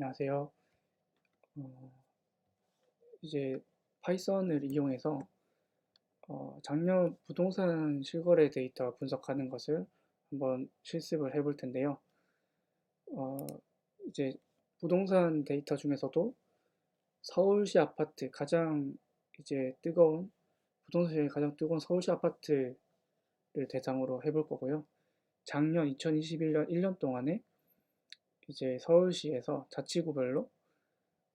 안녕하세요. 어, 이제 파이썬을 이용해서 어, 작년 부동산 실거래 데이터 분석하는 것을 한번 실습을 해볼 텐데요. 어, 이제 부동산 데이터 중에서도 서울시 아파트 가장 이제 뜨거운 부동산 시장이 가장 뜨거운 서울시 아파트를 대상으로 해볼 거고요. 작년 2021년 1년 동안에 이제 서울시에서 자치구별로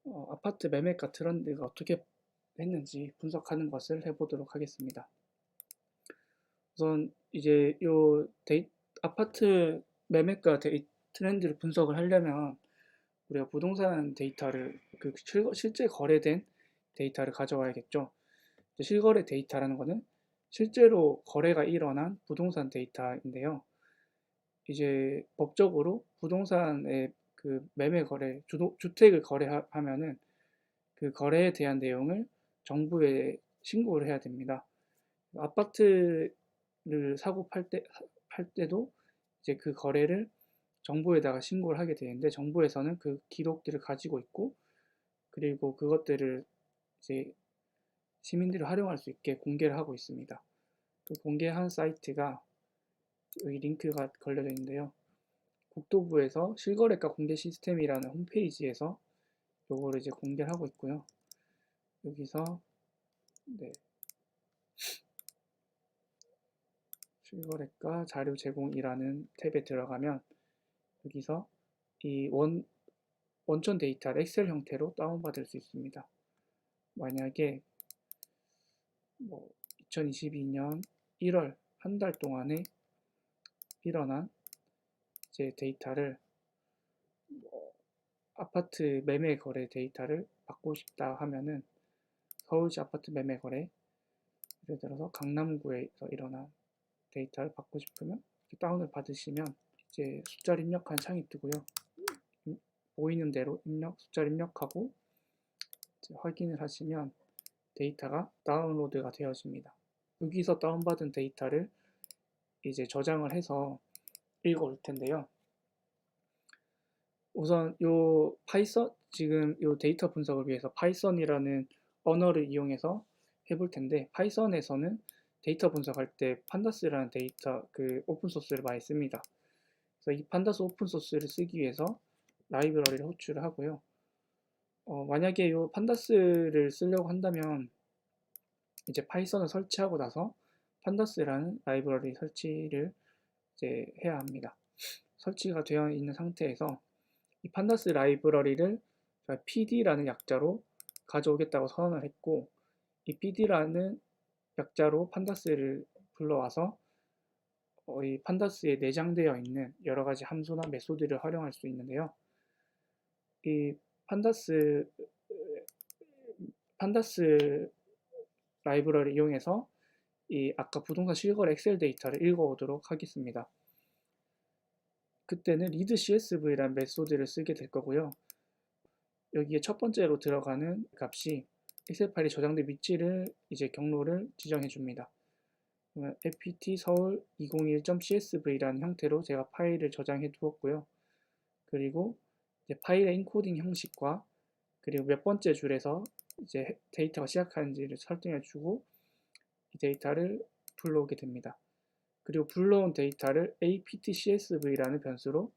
어, 아파트 매매가 트렌드가 어떻게 했는지 분석하는 것을 해보도록 하겠습니다. 우선 이제 요 데이, 아파트 매매가 데이, 트렌드를 분석을 하려면 우리가 부동산 데이터를 그 실, 실제 거래된 데이터를 가져와야겠죠. 실거래 데이터라는 것은 실제로 거래가 일어난 부동산 데이터인데요. 이제 법적으로 부동산의 그 매매 거래, 주도, 주택을 거래하면은 그 거래에 대한 내용을 정부에 신고를 해야 됩니다. 아파트를 사고 팔 때, 팔 때도 이제 그 거래를 정부에다가 신고를 하게 되는데 정부에서는 그 기록들을 가지고 있고 그리고 그것들을 이제 시민들이 활용할 수 있게 공개를 하고 있습니다. 그 공개한 사이트가 여기 링크가 걸려져 있는데요. 국토부에서 실거래가 공개 시스템이라는 홈페이지에서 요거를 이제 공개를 하고 있고요. 여기서 네. 실거래가 자료 제공이라는 탭에 들어가면 여기서 이 원, 원천 데이터를 엑셀 형태로 다운받을 수 있습니다. 만약에 뭐 2022년 1월 한 달 동안에 일어난 제 데이터를 뭐 아파트 매매 거래 데이터를 받고 싶다 하면은 서울시 아파트 매매 거래 예를 들어서 강남구에서 일어난 데이터를 받고 싶으면 다운을 받으시면 이제 숫자를 입력한 창이 뜨고요. 음, 보이는 대로 입력, 숫자를 입력하고 확인을 하시면 데이터가 다운로드가 되어집니다. 여기서 다운받은 데이터를 이제 저장을 해서 읽어 올 텐데요. 우선 요 파이썬 지금 요 데이터 분석을 위해서 파이썬이라는 언어를 이용해서 해볼 텐데 파이썬에서는 데이터 분석할 때 판다스라는 데이터 그 오픈 소스를 많이 씁니다. 그래서 이 판다스 오픈 소스를 쓰기 위해서 라이브러리를 호출을 하고요. 어, 만약에 요 판다스를 쓰려고 한다면 이제 파이썬을 설치하고 나서 판다스라는 라이브러리 설치를 이제 해야 합니다. 설치가 되어 있는 상태에서 이 판다스 라이브러리를 PD라는 약자로 가져오겠다고 선언을 했고 이 PD라는 약자로 판다스를 불러와서 어, 이 판다스에 내장되어 있는 여러 가지 함수나 메소드를 활용할 수 있는데요. 이 판다스 판다스 라이브러리 이용해서 이 아까 부동산 실거래 엑셀 데이터를 읽어오도록 하겠습니다. 그때는 read csv라는 메소드를 쓰게 될 거고요. 여기에 첫 번째로 들어가는 값이 엑셀 파일이 저장된 위치를 이제 경로를 지정해 줍니다. apt 서울 201.csv라는 형태로 제가 파일을 저장해 두었고요. 그리고 파일의 인코딩 형식과 그리고 몇 번째 줄에서 이제 데이터가 시작하는지를 설정해 주고 이 데이터를 불러오게 됩니다. 그리고 불러온 데이터를 apt.csv라는 변수로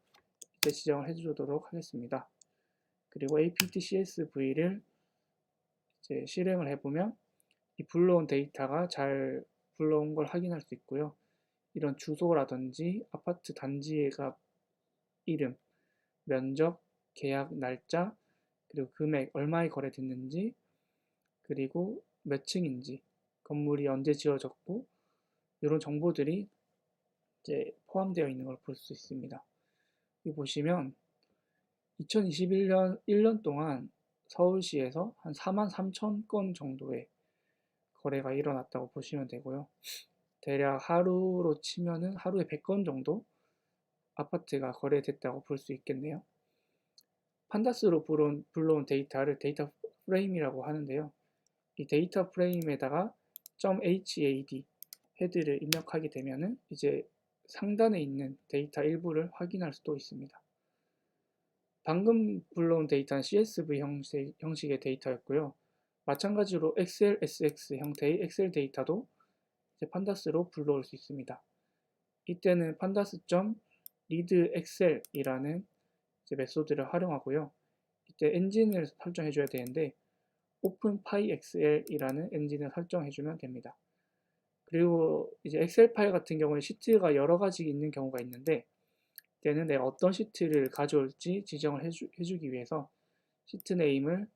이제 지정을 해주도록 하겠습니다. 그리고 apt.csv를 이제 실행을 해보면 이 불러온 데이터가 잘 불러온 걸 확인할 수 있고요. 이런 주소라든지 아파트 단지가 이름, 면적, 계약 날짜, 그리고 금액, 얼마에 거래됐는지, 그리고 몇 층인지, 건물이 언제 지어졌고 이런 정보들이 이제 포함되어 있는 걸 볼 수 있습니다. 여기 보시면 2021년 1년 동안 서울시에서 한 4만 3천 건 정도의 거래가 일어났다고 보시면 되고요. 대략 하루로 치면은 하루에 100건 정도 아파트가 거래됐다고 볼 수 있겠네요. 판다스로 불러온, 불러온 데이터를 데이터 프레임이라고 하는데요. 이 데이터 프레임에다가 .had 헤드를 입력하게 되면은 이제 상단에 있는 데이터 일부를 확인할 수도 있습니다. 방금 불러온 데이터는 CSV 형식, 형식의 데이터였고요. 마찬가지로 XLSX 형태의 엑셀 데이터도 판다스로 불러올 수 있습니다. 이때는 pandas.read excel이라는 메소드를 활용하고요. 이때 엔진을 설정해 줘야 되는데 openpyxl이라는 엔진을 설정해 주면 됩니다. 그리고 이제 엑셀 파일 같은 경우는 시트가 여러 가지 있는 경우가 있는데 이때는 내가 어떤 시트를 가져올지 지정을 해주, 해주 기 위해서 시트 네임을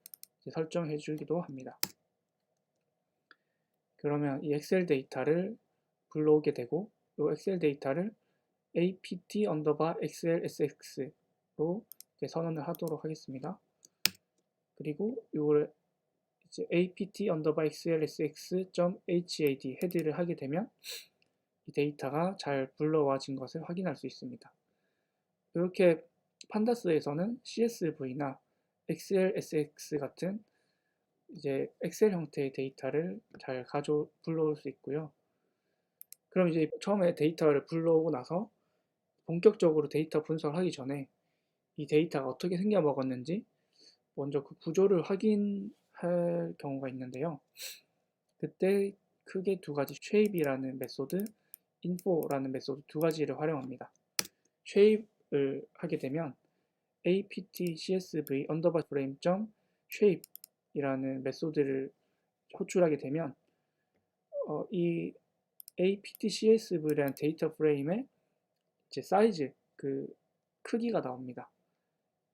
설정해 주기도 합니다. 그러면 이 엑셀 데이터를 불러오게 되고 이 엑셀 데이터를 apt 언더바 xlsx로 선언을 하도록 하겠습니다. 그리고 이걸 이제 apt 언더바 xlsx.had 헤드를 하게 되면 이 데이터가 잘 불러와진 것을 확인할 수 있습니다. 이렇게 판다스에서는 CSV나 XLSX 같은 이제 엑셀 형태의 데이터를 잘 가져 불러올 수 있고요. 그럼 이제 처음에 데이터를 불러오고 나서 본격적으로 데이터 분석을 하기 전에 이 데이터가 어떻게 생겨 먹었는지 먼저 그 구조를 확인 할 경우가 있는데요. 그때 크게 두 가지 shape이라는 메소드, info라는 메소드 두 가지를 활용합니다. shape을 하게 되면 apt csv underbar frame shape 이라는 메소드를 호출하게 되면 어, 이 aptcsv라는 데이터 프레임의 이제 사이즈 그 크기가 나옵니다.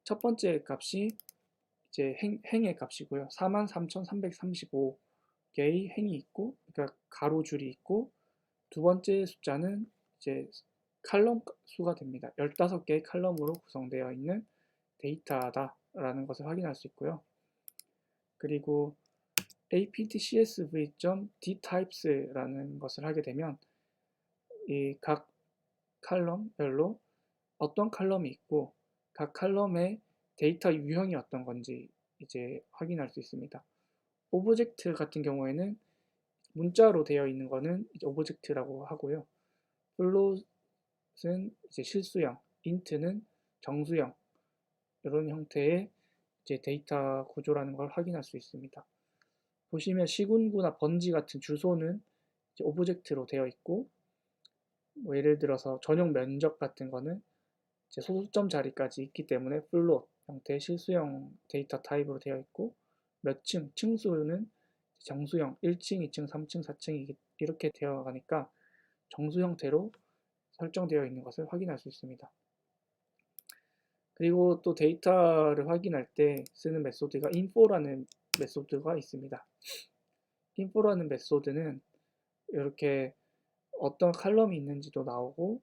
첫 번째 값이 이제 행, 행의 값이고요. 43,335개의 행이 있고 그러니까 가로줄이 있고 두 번째 숫자는 이제 칼럼 수가 됩니다. 15개의 칼럼으로 구성되어 있는 데이터다라는 것을 확인할 수 있고요. 그리고 apt.csv.dtypes라는 것을 하게 되면 이 각 칼럼별로 어떤 칼럼이 있고 각 칼럼의 데이터 유형이 어떤 건지 이제 확인할 수 있습니다. 오브젝트 같은 경우에는 문자로 되어 있는 거는 오브젝트라고 하고요. 플롯은 이제 실수형, 인트는 정수형 이런 형태의 이제 데이터 구조라는 걸 확인할 수 있습니다. 보시면 시군구나 번지 같은 주소는 오브젝트로 되어 있고 뭐 예를 들어서 전용 면적 같은 거는 소수점 자리까지 있기 때문에 플롯 형태의 실수형 데이터 타입으로 되어 있고 몇 층, 층수는 정수형 1층, 2층, 3층, 4층 이렇게 되어 가니까 정수 형태로 설정되어 있는 것을 확인할 수 있습니다. 그리고 또 데이터를 확인할 때 쓰는 메소드가 info라는 메소드가 있습니다. info라는 메소드는 이렇게 어떤 칼럼이 있는지도 나오고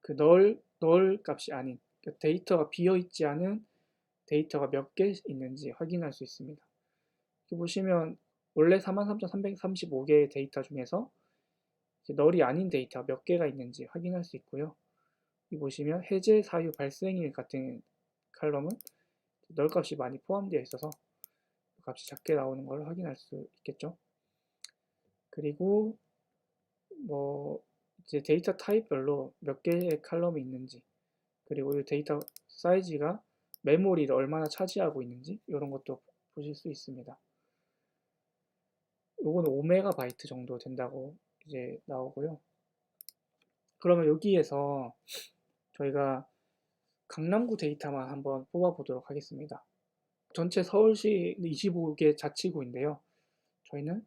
그 널, 널 값이 아닌 그러니까 데이터가 비어 있지 않은 데이터가 몇 개 있는지 확인할 수 있습니다. 보시면 원래 43,335개의 데이터 중에서 널이 아닌 데이터 몇 개가 있는지 확인할 수 있고요. 여기 보시면 해제 사유 발생일 같은 칼럼은 널 값이 많이 포함되어 있어서 값이 작게 나오는 걸 확인할 수 있겠죠. 그리고 뭐 이제 데이터 타입별로 몇 개의 칼럼이 있는지 그리고 이 데이터 사이즈가 메모리를 얼마나 차지하고 있는지 이런 것도 보실 수 있습니다. 요거는 5메가바이트 정도 된다고 이제 나오고요. 그러면 여기에서 저희가 강남구 데이터만 한번 뽑아보도록 하겠습니다. 전체 서울시 25개 자치구인데요. 저희는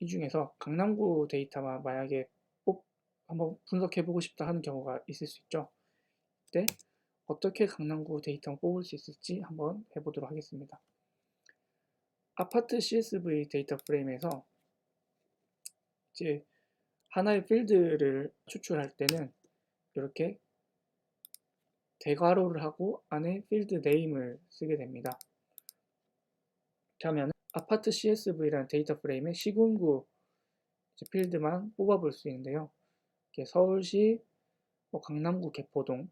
이 중에서 강남구 데이터만 만약에 뽑 한번 분석해보고 싶다 하는 경우가 있을 수 있죠. 이때 어떻게 강남구 데이터 뽑을 수 있을지 한번 해보도록 하겠습니다. 아파트 CSV 데이터 프레임에서 이제 하나의 필드를 추출할 때는 이렇게 대괄호를 하고 안에 필드 네임을 쓰게 됩니다. 그러면 아파트 CSV라는 데이터 프레임의 시군구 필드만 뽑아볼 수 있는데요. 서울시, 뭐 강남구 개포동,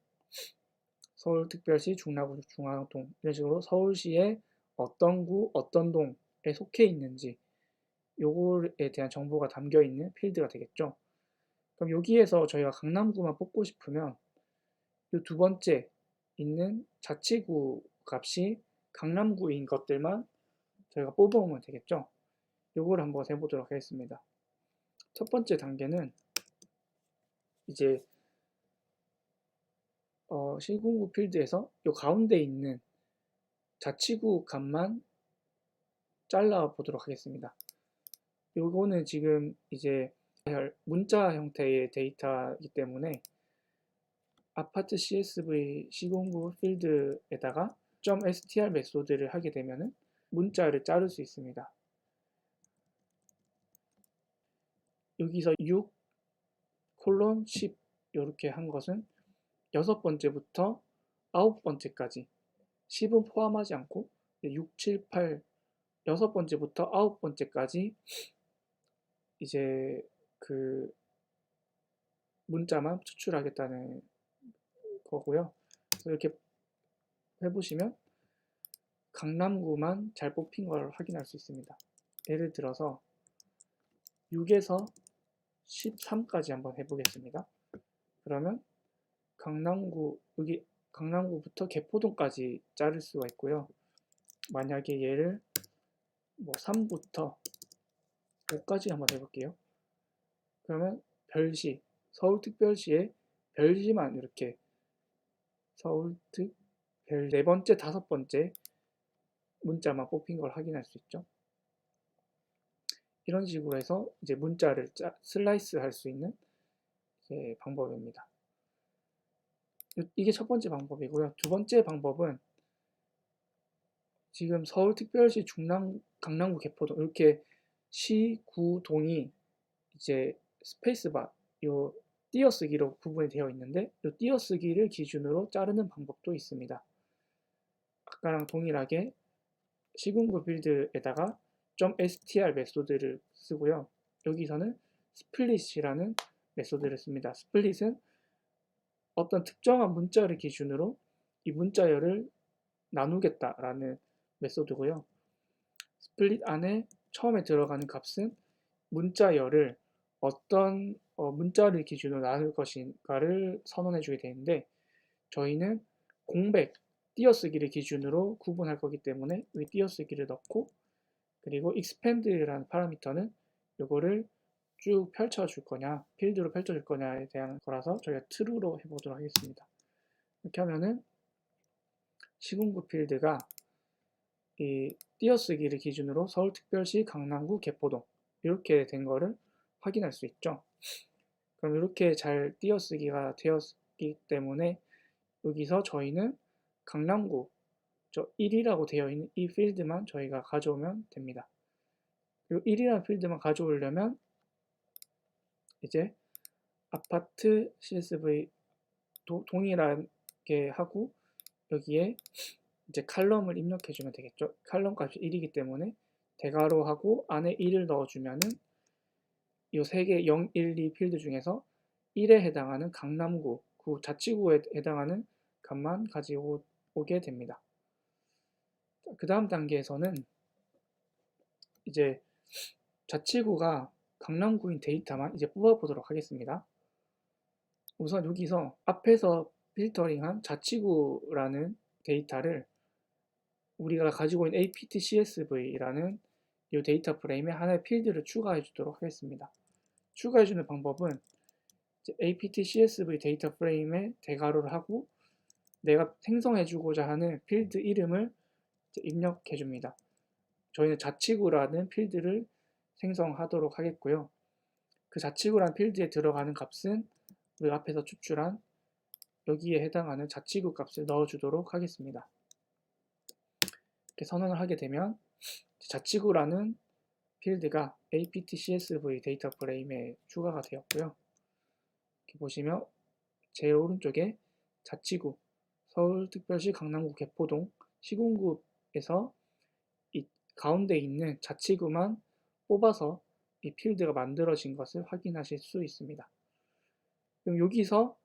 서울특별시 중랑구 중앙동 이런 식으로 서울시의 어떤 구, 어떤 동에 속해 있는지 요거에 대한 정보가 담겨 있는 필드가 되겠죠. 그럼 여기에서 저희가 강남구만 뽑고 싶으면 이 두 번째 있는 자치구 값이 강남구인 것들만 저희가 뽑아오면 되겠죠. 요걸 한번 해보도록 하겠습니다. 첫 번째 단계는 이제 어, 시공구 필드에서 요 가운데 있는 자치구 값만 잘라 보도록 하겠습니다. 요거는 지금 이제 문자 형태의 데이터이기 때문에 아파트 CSV 시공구 필드에다가 .str 메소드를 하게 되면은 문자를 자를 수 있습니다. 여기서 6 콜론 10 이렇게 한 것은 여섯 번째부터 아홉 번째까지 10은 포함하지 않고 6, 7, 8 여섯 번째부터 아홉 번째까지 이제 그 문자만 추출하겠다는 거고요. 이렇게 해보시면 강남구만 잘 뽑힌 걸 확인할 수 있습니다. 예를 들어서 6에서 13까지 한번 해보겠습니다. 그러면 강남구 여기 강남구부터 개포동까지 자를 수가 있고요. 만약에 얘를 뭐 3부터 5까지 한번 해볼게요. 그러면 별시, 서울특별시의 별시만 이렇게 서울특 별 네 번째, 다섯 번째 문자만 뽑힌 걸 확인할 수 있죠. 이런 식으로 해서 이제 문자를 짜, 슬라이스 할 수 있는 방법입니다. 이게 첫 번째 방법이고요. 두 번째 방법은 지금 서울특별시 중남 강남구 개포동 이렇게 시, 구, 동이 이제 스페이스바 요 띄어쓰기로 구분이 되어 있는데 이 띄어쓰기를 기준으로 자르는 방법도 있습니다. 아까랑 동일하게 시군구 빌드에다가 .str 메소드를 쓰고요. 여기서는 스플릿이라는 메소드를 씁니다. 스플릿은 어떤 특정한 문자를 기준으로 이 문자열을 나누겠다라는 메소드고요. 스플릿 안에 처음에 들어가는 값은 문자열을 어떤 어, 문자를 기준으로 나눌 것인가를 선언해 주게 되는데 저희는 공백, 띄어쓰기를 기준으로 구분할 거기 때문에 이 띄어쓰기를 넣고 그리고 expand라는 파라미터는 이거를 쭉 펼쳐줄 거냐, 필드로 펼쳐줄 거냐에 대한 거라서 저희가 true로 해보도록 하겠습니다. 이렇게 하면은 시군구 필드가 이 띄어쓰기를 기준으로 서울특별시 강남구 개포동 이렇게 된 거를 확인할 수 있죠. 그럼 이렇게 잘 띄어쓰기가 되었기 때문에 여기서 저희는 강남구 저 1이라고 되어 있는 이 필드만 저희가 가져오면 됩니다. 그리고 1이라는 필드만 가져오려면 이제 아파트 CSV 도, 동일하게 하고 여기에 이제 칼럼을 입력해 주면 되겠죠. 칼럼 값이 1이기 때문에 대괄호 하고 안에 1을 넣어주면은 이 세 개 0, 1, 2 필드 중에서 1에 해당하는 강남구, 그 자치구에 해당하는 값만 가지고 오게 됩니다. 그 다음 단계에서는 이제 자치구가 강남구인 데이터만 이제 뽑아보도록 하겠습니다. 우선 여기서 앞에서 필터링한 자치구라는 데이터를 우리가 가지고 있는 apt-csv라는 이 데이터 프레임에 하나의 필드를 추가해 주도록 하겠습니다. 추가해 주는 방법은 apt-csv 데이터 프레임에 대괄호를 하고 내가 생성해 주고자 하는 필드 이름을 입력해 줍니다. 저희는 자치구라는 필드를 생성하도록 하겠고요. 그 자치구란 필드에 들어가는 값은 우리 앞에서 추출한 여기에 해당하는 자치구 값을 넣어주도록 하겠습니다. 이렇게 선언을 하게 되면 자치구라는 필드가 apt-csv 데이터 프레임에 추가가 되었고요. 이렇게 보시면 제일 오른쪽에 자치구 서울특별시 강남구 개포동 시군구에서 이 가운데 있는 자치구만 뽑아서 이 필드가 만들어진 것을 확인하실 수 있습니다. 그럼 여기서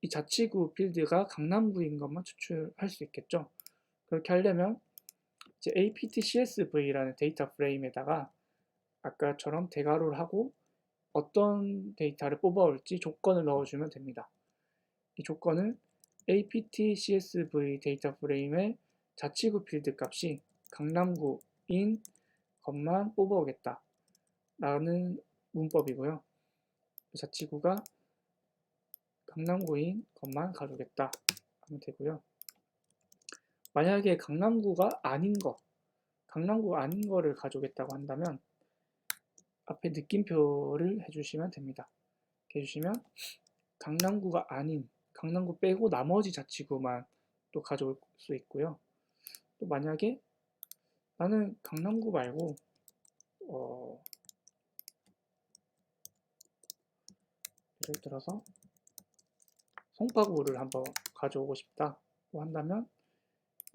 이 자치구 필드가 강남구인 것만 추출할 수 있겠죠. 그렇게 하려면 이제 apt-csv라는 데이터 프레임에다가 아까처럼 대괄호를 하고 어떤 데이터를 뽑아올지 조건을 넣어주면 됩니다. 이 조건은 apt csv 데이터 프레임의 자치구 필드 값이 강남구인 것만 뽑아오겠다 라는 문법이고요. 자치구가 강남구인 것만 가져오겠다 하면 되고요. 만약에 강남구가 아닌 거, 강남구가 아닌 거를 가져오겠다고 한다면 앞에 느낌표를 해주시면 됩니다. 해주시면 강남구가 아닌 강남구 빼고 나머지 자치구만 또 가져올 수 있고요. 또 만약에 나는 강남구 말고 어, 예를 들어서 송파구를 한번 가져오고 싶다고 한다면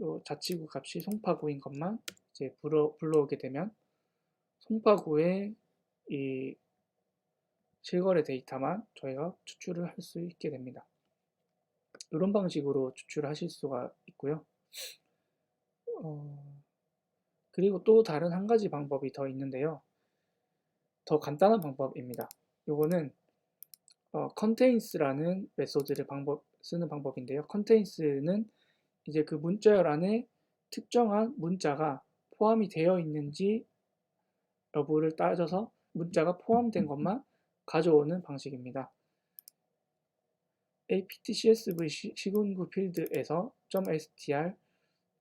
요 자치구 값이 송파구인 것만 이제 불러, 불러오게 되면 송파구의 이 실거래 데이터만 저희가 추출을 할 수 있게 됩니다. 이런 방식으로 추출하실 수가 있고요. 어, 그리고 또 다른 한 가지 방법이 더 있는데요. 더 간단한 방법입니다. 이거는 어, contains,라는 메소드를 방법, 쓰는 방법인데요. contains,는 이제 그 문자열 안에 특정한 문자가 포함이 되어 있는지 여부를 따져서 문자가 포함된 것만 가져오는 방식입니다. apt.csv 시군구 필드에서 .str,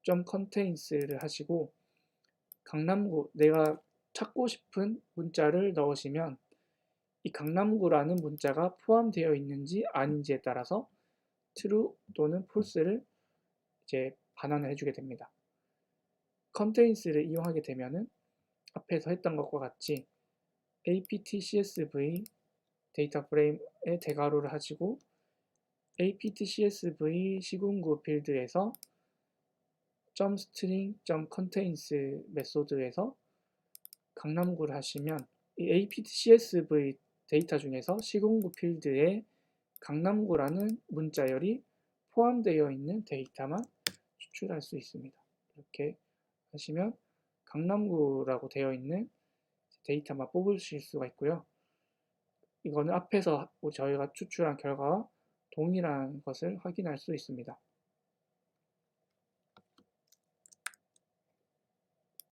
.contains를 하시고 강남구 내가 찾고 싶은 문자를 넣으시면 이 강남구라는 문자가 포함되어 있는지 아닌지에 따라서 true 또는 false를 이제 반환을 해주게 됩니다. contains를 이용하게 되면은 앞에서 했던 것과 같이 apt csv 데이터 프레임에 대괄호를 하시고 apt csv 시군구 필드에서 .string, .contains 메소드에서 강남구를 하시면 이 apt csv 데이터 중에서 시공구 필드에 강남구라는 문자열이 포함되어 있는 데이터만 추출할 수 있습니다. 이렇게 하시면 강남구라고 되어 있는 데이터만 뽑으실 수가 있고요. 이거는 앞에서 저희가 추출한 결과와 동일한 것을 확인할 수 있습니다.